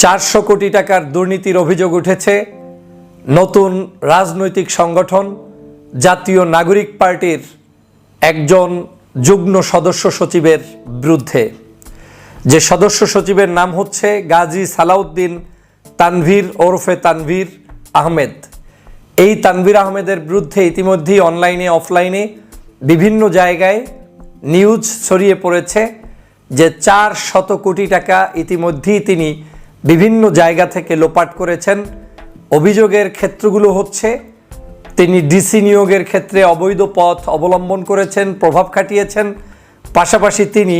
চারশো কোটি টাকার দুর্নীতির অভিযোগ উঠেছে। নতুন রাজনৈতিক সংগঠন, জাতীয় নাগরিক পার্টির একজন যুগ্ম সদস্য সচিবের বিরুদ্ধে। যে সদস্য সচিবের নাম হচ্ছে গাজী সালাউদ্দিন তানভীর ওরফে তানভীর আহমেদ। এই তানভীর আহমেদের বিরুদ্ধে ইতিমধ্যেই অনলাইনে, অফলাইনে বিভিন্ন জায়গায় নিউজ ছড়িয়ে পড়েছে যে চার শত কোটি টাকা ইতিমধ্যেই তিনি বিভিন্ন জায়গা থেকে লোপাট করেছেন। অভিযোগের ক্ষেত্রগুলো হচ্ছে, তিনি ডিসি নিয়োগের ক্ষেত্রে অবৈধ পথ অবলম্বন করেছেন, প্রভাব খাটিয়েছেন। পাশাপাশি তিনি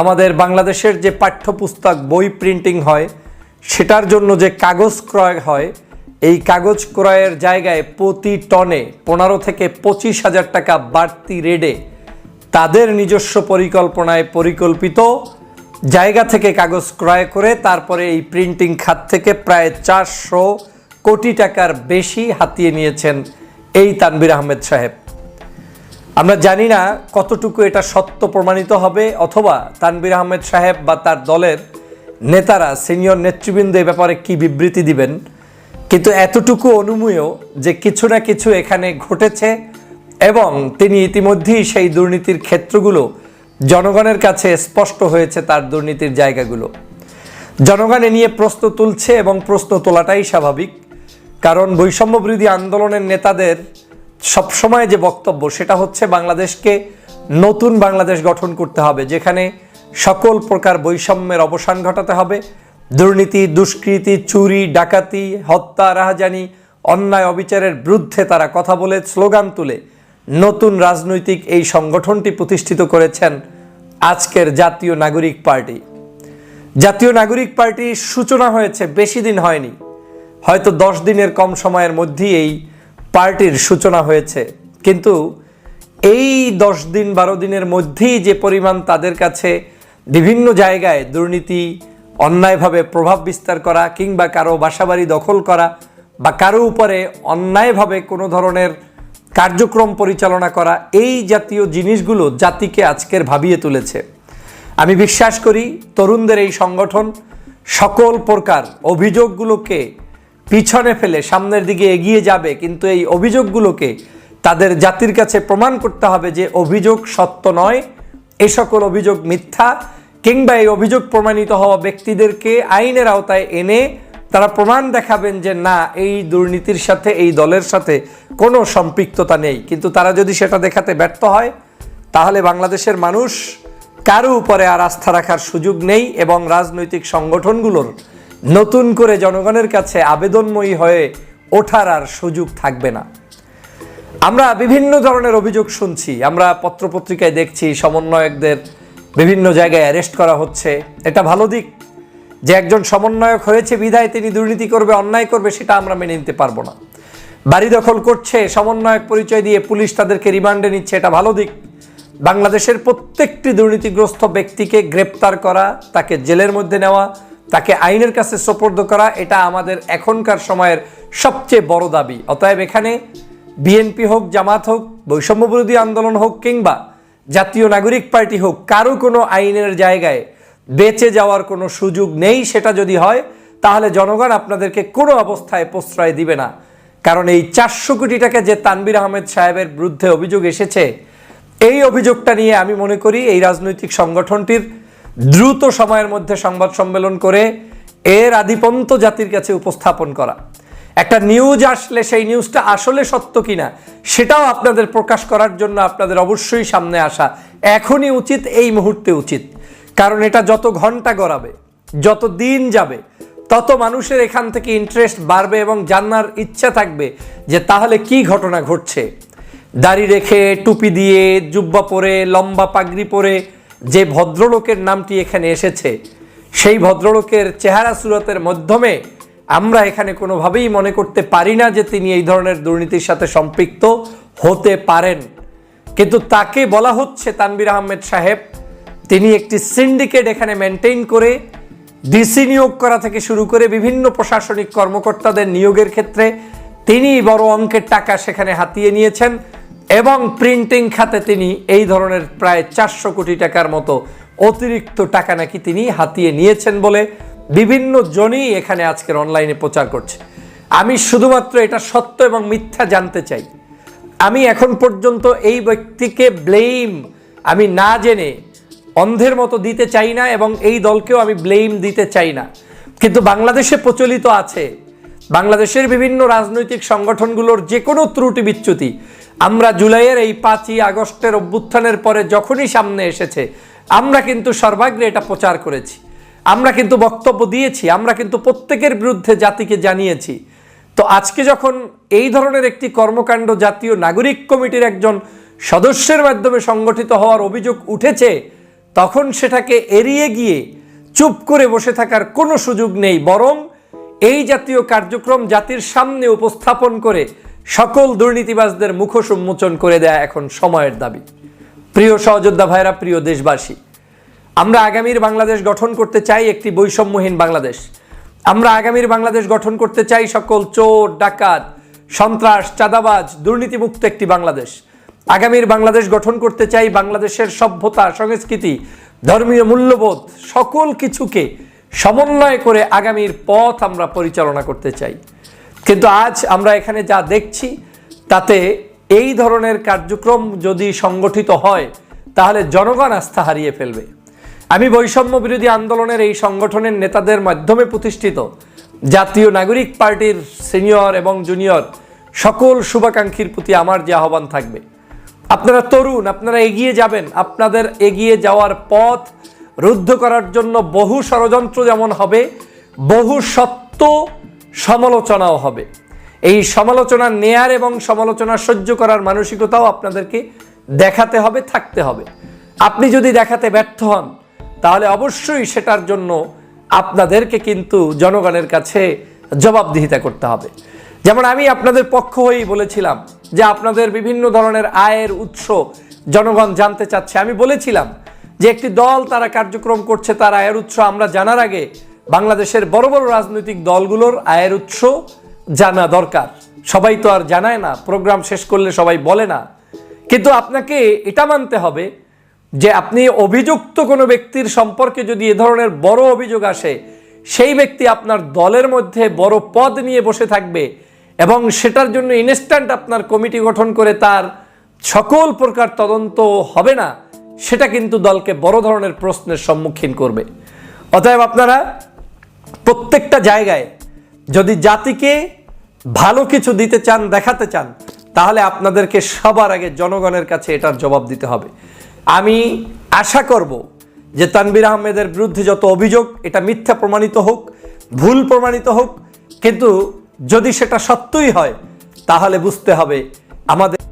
আমাদের বাংলাদেশের যে পাঠ্যপুস্তক, বই প্রিন্টিং হয়, সেটার জন্য যে কাগজ ক্রয় হয়, এই কাগজ ক্রয়ের জায়গায় প্রতি টনে পনেরো থেকে পঁচিশ হাজার টাকা বাড়তি রেডে তাদের নিজস্ব পরিকল্পনায় পরিকল্পিত জায়গা থেকে কাগজ ক্রয় করে তারপরে এই প্রিন্টিং খাত থেকে প্রায় চারশো কোটি টাকার বেশি হাতিয়ে নিয়েছেন এই তানবির আহমেদ সাহেব। আমরা জানি না কতটুকু এটা সত্য প্রমাণিত হবে অথবা তানবির আহমেদ সাহেব বা তার দলের নেতারা, সিনিয়র নেতৃবৃন্দ এ ব্যাপারে কি বিবৃতি দিবেন? কিন্তু এতটুকু অনুমেয় যে কিছু না কিছু এখানে ঘটেছে এবং তিনি ইতিমধ্যেই সেই দুর্নীতির ক্ষেত্রগুলো জনগণের কাছে স্পষ্ট হয়েছে তার দুর্নীতির জায়গাগুলো। জনগণ নিয়ে প্রশ্ন তুলছে এবং প্রশ্ন তোলাটাই স্বাভাবিক, কারণ বৈষম্য বিরোধী আন্দোলনের নেতাদের সবসময় যে বক্তব্য সেটা হচ্ছে বাংলাদেশকে নতুন বাংলাদেশ গঠন করতে হবে, যেখানে সকল প্রকার বৈষম্যের অবসান ঘটাতে হবে। দুর্নীতি, দুষ্কৃতি, চুরি, ডাকাতি, হত্যা, রাহাজানি, অন্যায়, অবিচারের বিরুদ্ধে তারা কথা বলে, স্লোগান তুলে। নতুন রাজনৈতিক এই সংগঠনটি প্রতিষ্ঠিত করেছেন আজকের জাতীয় নাগরিক পার্টি। জাতীয় নাগরিক পার্টির সূচনা হয়েছে, বেশি দিন হয়নি। হয়তো দশ দিনের কম সময়ের মধ্যেই এই পার্টির সূচনা হয়েছে। কিন্তু এই দশ দিন, বারো দিনের মধ্যেই যে পরিমাণ তাদের কাছে বিভিন্ন জায়গায় দুর্নীতি, অন্যায়ভাবে প্রভাব বিস্তার করা কিংবা কারও বাসাবাড়ি দখল করা বা কারও উপরে অন্যায়ভাবে কোনো ধরনের কার্যক্রম পরিচালনা করা এই জাতীয় জিনিসগুলো জাতিকে আজকের ভাবিয়ে তুলেছে। আমি বিশ্বাস করি তরুণদের এই সংগঠন সকল প্রকার অভিযোগগুলোকে পিছনে ফেলে সামনের দিকে এগিয়ে যাবে, কিন্তু এই অভিযোগগুলোকে তাদের জাতির কাছে প্রমাণ করতে হবে যে অভিযোগ সত্য নয়। এ সকল অভিযোগ মিথ্যা, কিংবা এই অভিযোগ প্রমাণিত হওয়া ব্যক্তিদেরকে আইনের আওতায় এনে তারা প্রমাণ দেখাবেন যে না, এই দুর্নীতির সাথে, এই দলের সাথে কোনো সম্পৃক্ততা নেই। কিন্তু তারা যদি সেটা দেখাতে ব্যর্থ হয়, তাহলে বাংলাদেশের মানুষ কারও উপরে আর আস্থা রাখার সুযোগ নেই এবং রাজনৈতিক সংগঠনগুলোর নতুন করে জনগণের কাছে আবেদনময়ী হয়ে ওঠার আর সুযোগ থাকবে না। আমরা বিভিন্ন ধরনের অভিযোগ শুনছি। আমরা পত্রপত্রিকায় দেখছি, সমন্বয়কদের বিভিন্ন জায়গায় অ্যারেস্ট করা হচ্ছে। এটা ভালো দিক যে একজন সমন্বয়ক হয়েছে, বিধায় তিনি দুর্নীতি করবে, অন্যায় করবে, সেটা আমরা মেনে নিতে পারব না। বাড়ি দখল করছে, সমন্বয়ক পরিচয় দিয়ে পুলিশ তাদেরকে রিমান্ডে নিচ্ছে, এটা ভালো দিক। বাংলাদেশের প্রত্যেকটি দুর্নীতিগ্রস্ত ব্যক্তিকে গ্রেপ্তার করা, তাকে জেলের মধ্যে নেওয়া, তাকে আইনের কাছে সোপর্দ করা, এটা আমাদের এখনকার সময়ের সবচেয়ে বড় দাবি। অতএব এখানে বিএনপি হোক, জামাত হোক বৈষম্য বিরোধী আন্দোলন হোক, কিংবা জাতীয় নাগরিক পার্টি হোক, কারও কোনো আইনের জায়গায় বেঁচে যাওয়ার কোনো সুযোগ নেই সেটা যদি হয়, তাহলে জনগণ আপনাদেরকে কোনো অবস্থায় প্রশ্রয় দিবে না। কারণ এই চারশো কোটি টাকা যে তানবির আহমেদ সাহেবের বিরুদ্ধে অভিযোগ এসেছে, এই অভিযোগটা নিয়ে আমি মনে করি এই রাজনৈতিক সংগঠনটির দ্রুত সময়ের মধ্যে সংবাদ সম্মেলন করে এর আধিপন্ত জাতির কাছে উপস্থাপন করা। একটা নিউজ আসলে সেই নিউজটা আসলে সত্য কিনা, সেটাও আপনাদের প্রকাশ করার জন্য আপনাদের অবশ্যই সামনে আসা। এখনই উচিত, এই মুহূর্তে উচিত। কারণ এটা যত ঘণ্টা গড়াবে, যত দিন যাবে, তত মানুষের এখান থেকে ইন্টারেস্ট বাড়বে এবং জানার ইচ্ছা থাকবে যে তাহলে কি ঘটনা ঘটছে। দাড়ি রেখে, টুপি দিয়ে, জুব্বা পরে, লম্বা পাগড়ি পরে যে ভদ্রলোকের নামটি এখানে এসেছে, সেই ভদ্রলোকের চেহারা সুরতের মাধ্যমে আমরা এখানে কোনোভাবেই মনে করতে পারি না যে তিনি এই ধরনের দুর্নীতির সাথে সম্পৃক্ত হতে পারেন। কিন্তু তাকে বলা হচ্ছে তানবির আহমেদ সাহেব। তিনি একটি সিন্ডিকেট এখানে মেনটেন করে ডিসি নিয়োগ করা থেকে শুরু করে বিভিন্ন প্রশাসনিক কর্মকর্তাদের নিয়োগের ক্ষেত্রে তিনি বড় অঙ্কের টাকা সেখানে হাতিয়ে নিয়েছেন এবং প্রিন্টিং খাতে তিনি এই ধরনের প্রায় চারশো কোটি টাকার মতো অতিরিক্ত টাকা নাকি তিনি হাতিয়ে নিয়েছেন বলে বিভিন্ন জনই এখানে আজকের অনলাইনে প্রচার করছে। আমি শুধুমাত্র এটা সত্য এবং মিথ্যা জানতে চাই। আমি এখন পর্যন্ত এই ব্যক্তিকে ব্লেম আমি না জেনে অন্ধের মতো দিতে চাই না এবং এই দলকেও আমি ব্লেম দিতে চাই না। কিন্তু বাংলাদেশে প্রচলিত আছে, বাংলাদেশের বিভিন্ন রাজনৈতিক সংগঠনগুলোর যে কোনো ত্রুটি বিচ্যুতি। আমরা জুলাইয়ের এই পাঁচই আগস্টের অভ্যুত্থানের পরে যখনই সামনে এসেছে, আমরা কিন্তু সর্বাগ্রে এটা প্রচার করেছি। আমরা কিন্তু বক্তব্য দিয়েছি, আমরা কিন্তু প্রত্যেকের বিরুদ্ধে জাতিকে জানিয়েছি। তো আজকে যখন এই ধরনের একটি কর্মকাণ্ড জাতীয় নাগরিক কমিটির একজন সদস্যের মাধ্যমে সংগঠিত হওয়ার অভিযোগ উঠেছে তখন সেটাকে এড়িয়ে গিয়ে চুপ করে বসে থাকার কোনো সুযোগ নেই, বরং এই জাতীয় কার্যক্রম জাতির সামনে উপস্থাপন করে সকল দুর্নীতিবাজদের মুখোশ উন্মোচন করে দেয়া এখন সময়ের দাবি। প্রিয় সহযোদ্ধা ভাইরা, প্রিয় দেশবাসী, আমরা আগামীর বাংলাদেশ গঠন করতে চাই একটি বৈষম্যহীন বাংলাদেশ। আমরা আগামীর বাংলাদেশ গঠন করতে চাই সকল চোর, ডাকাত, সন্ত্রাস, চাঁদাবাজ, দুর্নীতিমুক্ত একটি বাংলাদেশ। আগামীর বাংলাদেশ গঠন করতে চাই বাংলাদেশের সভ্যতা, সংস্কৃতি, ধর্মীয় মূল্যবোধ, সকল কিছুকে সমন্বয় করে আগামীর পথ আমরা পরিচালনা করতে চাই। কিন্তু আজ আমরা এখানে যা দেখছি, তাতে এই ধরনের কার্যক্রম যদি সংগঠিত হয়, তাহলে জনগণ আস্থা হারিয়ে ফেলবে। আমি বৈষম্য বিরোধী আন্দোলনের এই সংগঠনের নেতাদের মাধ্যমে প্রতিষ্ঠিত জাতীয় নাগরিক পার্টির সিনিয়র এবং জুনিয়র সকল শুভাকাঙ্ক্ষীর প্রতি আমার যে আহ্বান থাকবে আপনারা তরুণ, আপনারা এগিয়ে যাবেন। আপনাদের এগিয়ে যাওয়ার পথ রুদ্ধ করার জন্য বহু ষড়যন্ত্র যেমন হবে, বহু সত্য সমালোচনাও হবে। এই সমালোচনা নেয়ার এবং সমালোচনা সহ্য করার মানসিকতাও আপনাদেরকে দেখাতে হবে, থাকতে হবে। আপনি যদি দেখাতে ব্যর্থ হন, তাহলে অবশ্যই সেটার জন্য আপনাদেরকে কিন্তু জনগণের কাছে জবাবদিহিতা করতে হবে। যেমন আমি আপনাদের পক্ষ হয়েই বলেছিলাম যে আপনাদের বিভিন্ন ধরনের আয়ের উৎস জনগণ জানতে চাচ্ছে। আমি বলেছিলাম যে একটি দল তারা কার্যক্রম করছে, তার আয়ের উৎস আমরা জানার আগে বাংলাদেশের বড় বড় রাজনৈতিক দলগুলোর আয়ের উৎস জানা দরকার। সবাই তো আর জানায় না, প্রোগ্রাম শেষ করলে সবাই বলে না। কিন্তু আপনাকে এটা মানতে হবে যে আপনি অভিযুক্ত কোনো ব্যক্তির সম্পর্কে যদি এ ধরনের বড় অভিযোগ আসে, সেই ব্যক্তি আপনার দলের মধ্যে বড় পদ নিয়ে বসে থাকবে। এবং সেটার জন্য ইনস্ট্যান্ট আপনার কমিটি গঠন করে তার সকল প্রকার তদন্ত হবে না, সেটা কিন্তু দলকে বড় ধরনের প্রশ্নের সম্মুখীন করবে। অতএব আপনারা প্রত্যেকটা জায়গায় যদি জাতিকে ভালো কিছু দিতে চান, দেখাতে চান, তাহলে আপনাদেরকে সবার আগে জনগণের কাছে এটার জবাব দিতে হবে। আমি আশা করব যে তানবির আহমেদের বিরুদ্ধে যত অভিযোগ, এটা মিথ্যা প্রমাণিত হোক, ভুল প্রমাণিত হোক, কিন্তু যদি সেটা সত্যই হয় তাহলে বুঝতে হবে আমাদের